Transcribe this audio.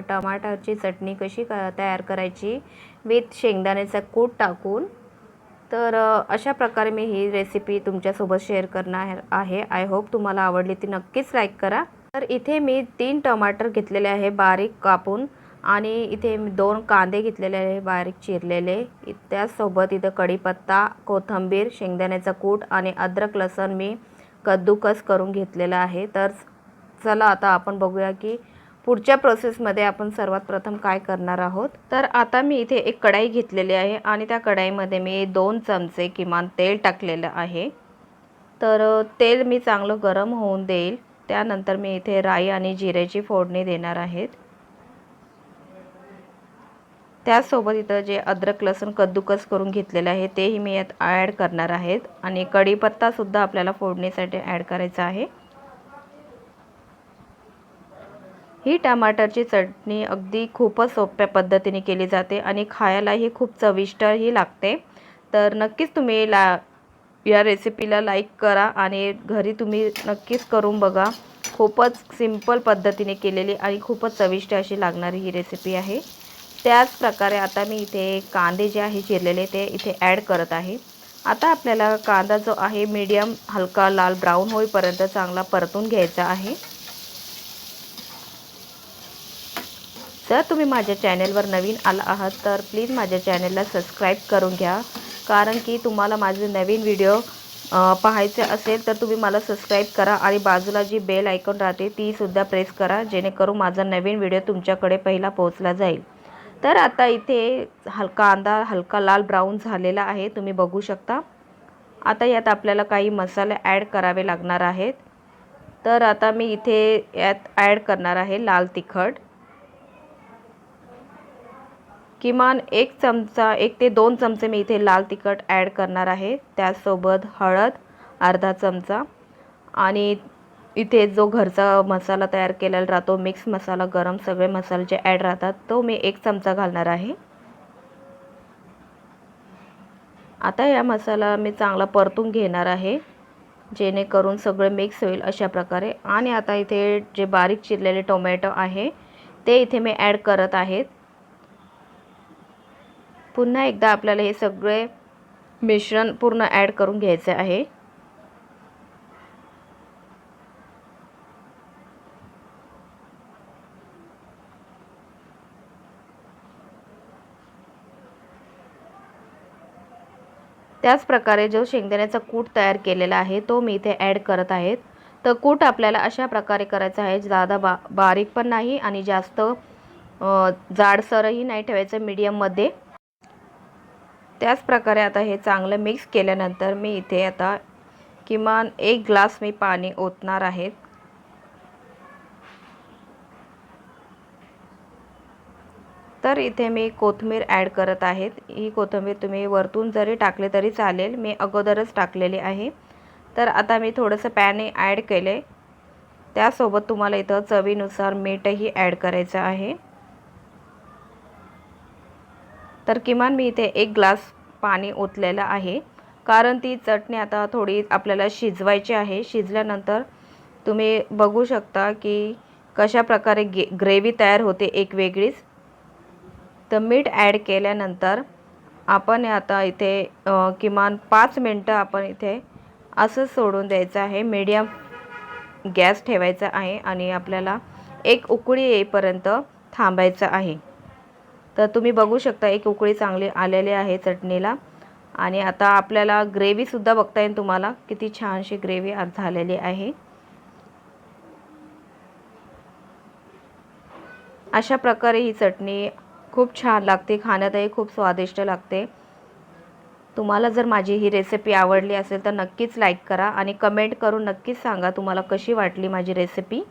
टमाटरची चटणी कशी क तयार करायची? विथ शेंगदाण्याचा कूट टाकून. तर अशा प्रकारे मी ही रेसिपी तुमच्यासोबत शेअर करणार आहे. आय होप तुम्हाला आवडली ती नक्कीच लाईक करा. तर इथे मी तीन टमाटर घेतलेले आहे बारीक कापून आणि इथे मी दोन कांदे घेतलेले आहे बारीक चिरलेले. त्याचसोबत इथं कढीपत्ता कोथिंबीर शेंगदाण्याचा कूट आणि अद्रक लसण मी कद्दूकस करून घेतलेला आहे. तर चला आता आपण बघूया की पुढच्या प्रोसेसमध्ये आपण सर्वात प्रथम काय करणार आहोत? तर आता मी इथे एक कढाई घेतलेली आहे आणि त्या कढाईमध्ये मी दोन चमचे किमान तेल टाकलेलं आहे. तर तेल मी चांगलं गरम होऊन देईल. त्यानंतर मी इथे राई आणि जिऱ्याची फोडणी देणार आहेत. त्याचसोबत इथं जे अद्रक लसूण कद्दूकस करून घेतलेलं आहे तेही मी यात ॲड करणार आहेत. आणि कढीपत्तासुद्धा आपल्याला फोडणीसाठी ॲड करायचा आहे. ही टमाटरची चटणी अगदी खूपच सोप्या पद्धतीने केली जाते आणि खायलाही खूप चविष्टही लागते. तर नक्कीच तुम्ही ला या रेसिपीला लाईक करा आणि घरी तुम्ही नक्कीच करून बघा. खूपच सिंपल पद्धतीने केलेली आणि खूपच चविष्ट अशी लागणारी ही रेसिपी आहे. त्याच प्रकारे आता मी इथे कांदे जे आहे चिरलेले ते इथे ॲड करत आहे. आता आपल्याला कांदा जो आहे मीडियम हलका लाल ब्राऊन होईपर्यंत चांगला परतून घ्यायचा आहे. जर तुम्ही माझ्या चॅनेलवर नवीन आला आहात तर प्लीज माझ्या चॅनेलला सबस्क्राईब करून घ्या. कारण की तुम्हाला माझे नवीन व्हिडिओ पाहायचे असेल तर तुम्ही मला सबस्क्राईब करा आणि बाजूला जी बेल आयकॉन राहते तीसुद्धा प्रेस करा जेणेकरून माझा नवीन व्हिडिओ तुमच्याकडे पहिला पोहोचला जाईल. तर आता इथे हल कांदा हलका लाल ब्राऊन झालेला आहे तुम्ही बघू शकता. आता यात आपल्याला काही मसाले ॲड करावे लागणार आहेत. तर आता मी इथे यात ॲड करणार आहे लाल तिखट. किमान एक चमचा एक ते दोन चमचे मी इथे लाल तिखट ॲड करणार आहे. त्याचसोबत हळद अर्धा चमचा. आणि इथे जो घरचा मसाला तयार केलेला राहतो मिक्स मसाला गरम सगळे मसाले जे ॲड राहतात तो मी एक चमचा घालणार आहे. आता या मसाला मी चांगला परतून घेणार आहे जेणेकरून सगळं मिक्स होईल अशा प्रकारे. आणि आता इथे जे बारीक चिरलेले टोमॅटो आहे ते इथे मी ॲड करत आहेत पुन्हा एकदा आपल्याला हे सगळे मिश्रण पूर्ण ॲड करून घ्यायचे आहे. त्याच प्रकारे जो शेंगदाण्याचा कूट तयार केलेला आहे तो मी इथे ॲड करत आहेत. तर कूट आपल्याला अशा प्रकारे करायचं आहे जादा बा बारीक पण नाही आणि जास्त जाडसरही नाही ठेवायचं मीडियममध्ये. त्याच प्रकारे आता हे चांगलं मिक्स केल्यानंतर मी इथे आता किमान एक ग्लास मी पाणी ओतणार आहेत तर इथे मी कोथिंबीर ॲड करत आहेत ही कोथिंबीर तुम्ही वरतून जरी टाकले तरी चालेल. मी अगोदरच टाकलेली आहे. तर आता मी थोडंसं पॅने ॲड केले त्यासोबत तुम्हाला इथं चवीनुसार मीठही ॲड करायचं आहे. तर किमान मी इथे एक ग्लास पाणी ओतलेलं आहे. कारण ती चटणी आता थोडी आपल्याला शिजवायची आहे. शिजल्यानंतर तुम्ही बघू शकता की कशा प्रकारे गे ग्रेव्ही तयार होते एक वेगळीच. तर मीठ ॲड केल्यानंतर आपण आता इथे किमान पाच मिनटं आपण इथे असं सोडून द्यायचं आहे. मीडियम गॅस ठेवायचा आहे आणि आपल्याला एक उकळी येईपर्यंत थांबायचं आहे. तर तुम्ही बघू शकता एक उकळी चांगली आलेली आहे चटणीला. आणि आता आपल्याला ग्रेव्हीसुद्धा बघता येईल तुम्हाला किती छानशी ग्रेव्ही आज झालेली आहे. अशा प्रकारे ही चटणी खूप छान लागते खाण्यातही खूप स्वादिष्ट लागते. तुम्हाला जर माझी ही रेसिपी आवडली असेल तर नक्कीच लाईक करा आणि कमेंट करून नक्कीच सांगा तुम्हाला कशी वाटली माझी रेसिपी